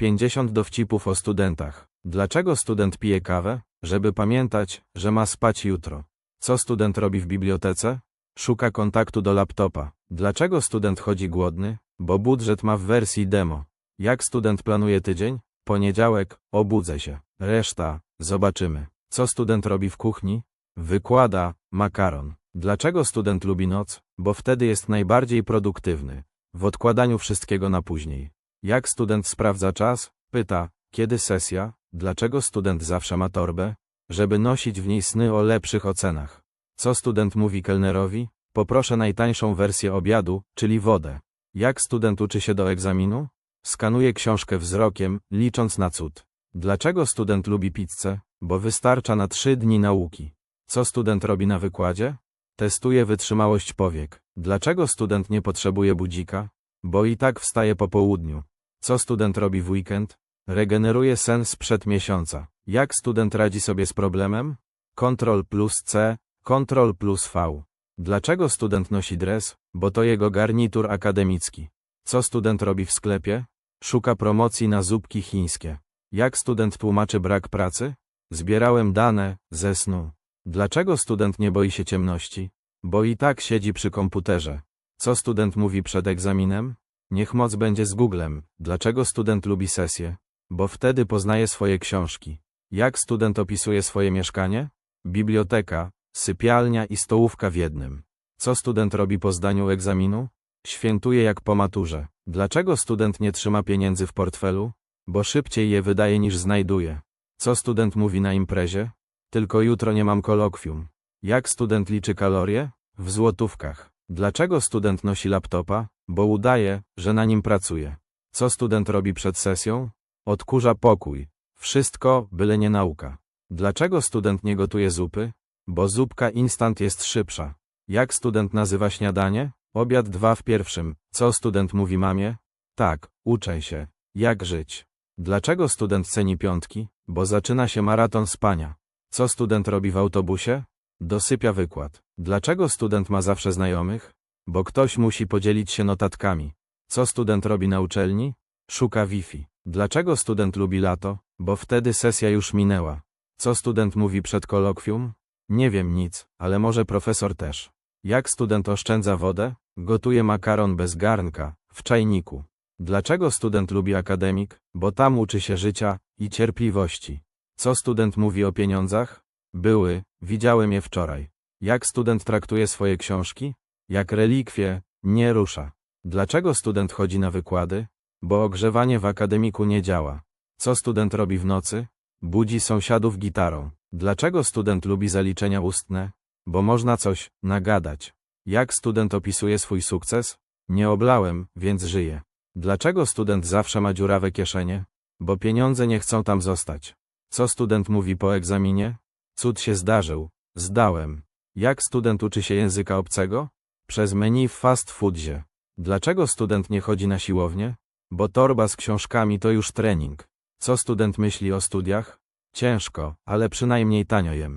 50 dowcipów o studentach. Dlaczego student pije kawę? Żeby pamiętać, że ma spać jutro. Co student robi w bibliotece? Szuka kontaktu do laptopa. Dlaczego student chodzi głodny? Bo budżet ma w wersji demo. Jak student planuje tydzień? Poniedziałek, obudzę się. Reszta, zobaczymy. Co student robi w kuchni? Wykłada, makaron. Dlaczego student lubi noc? Bo wtedy jest najbardziej produktywny. W odkładaniu wszystkiego na później. Jak student sprawdza czas? Pyta, kiedy sesja? Dlaczego student zawsze ma torbę? Żeby nosić w niej sny o lepszych ocenach. Co student mówi kelnerowi? Poproszę najtańszą wersję obiadu, czyli wodę. Jak student uczy się do egzaminu? Skanuje książkę wzrokiem, licząc na cud. Dlaczego student lubi pizzę? Bo wystarcza na trzy dni nauki. Co student robi na wykładzie? Testuje wytrzymałość powiek. Dlaczego student nie potrzebuje budzika? Bo i tak wstaje po południu. Co student robi w weekend? Regeneruje sen sprzed miesiąca. Jak student radzi sobie z problemem? Ctrl plus C, Ctrl plus V. Dlaczego student nosi dres? Bo to jego garnitur akademicki. Co student robi w sklepie? Szuka promocji na zupki chińskie. Jak student tłumaczy brak pracy? Zbierałem dane ze snu. Dlaczego student nie boi się ciemności? Bo i tak siedzi przy komputerze. Co student mówi przed egzaminem? Niech moc będzie z Googlem. Dlaczego student lubi sesję? Bo wtedy poznaje swoje książki. Jak student opisuje swoje mieszkanie? Biblioteka, sypialnia i stołówka w jednym. Co student robi po zdaniu egzaminu? Świętuje jak po maturze. Dlaczego student nie trzyma pieniędzy w portfelu? Bo szybciej je wydaje niż znajduje. Co student mówi na imprezie? Tylko jutro nie mam kolokwium. Jak student liczy kalorie? W złotówkach. Dlaczego student nosi laptopa? Bo udaje, że na nim pracuje. Co student robi przed sesją? Odkurza pokój. Wszystko, byle nie nauka. Dlaczego student nie gotuje zupy? Bo zupka instant jest szybsza. Jak student nazywa śniadanie? Obiad dwa w pierwszym. Co student mówi mamie? Tak, uczę się. Jak żyć? Dlaczego student ceni piątki? Bo zaczyna się maraton spania. Co student robi w autobusie? Dosypia wykład. Dlaczego student ma zawsze znajomych? Bo ktoś musi podzielić się notatkami. Co student robi na uczelni? Szuka Wi-Fi. Dlaczego student lubi lato? Bo wtedy sesja już minęła. Co student mówi przed kolokwium? Nie wiem nic, ale może profesor też. Jak student oszczędza wodę? Gotuje makaron bez garnka, w czajniku. Dlaczego student lubi akademik? Bo tam uczy się życia i cierpliwości. Co student mówi o pieniądzach? Były, widziałem je wczoraj. Jak student traktuje swoje książki? Jak relikwie, nie rusza. Dlaczego student chodzi na wykłady? Bo ogrzewanie w akademiku nie działa. Co student robi w nocy? Budzi sąsiadów gitarą. Dlaczego student lubi zaliczenia ustne? Bo można coś nagadać. Jak student opisuje swój sukces? Nie oblałem, więc żyję. Dlaczego student zawsze ma dziurawe kieszenie? Bo pieniądze nie chcą tam zostać. Co student mówi po egzaminie? Cud się zdarzył. Zdałem. Jak student uczy się języka obcego? Przez menu w fast foodzie. Dlaczego student nie chodzi na siłownię? Bo torba z książkami to już trening. Co student myśli o studiach? Ciężko, ale przynajmniej tanio jem.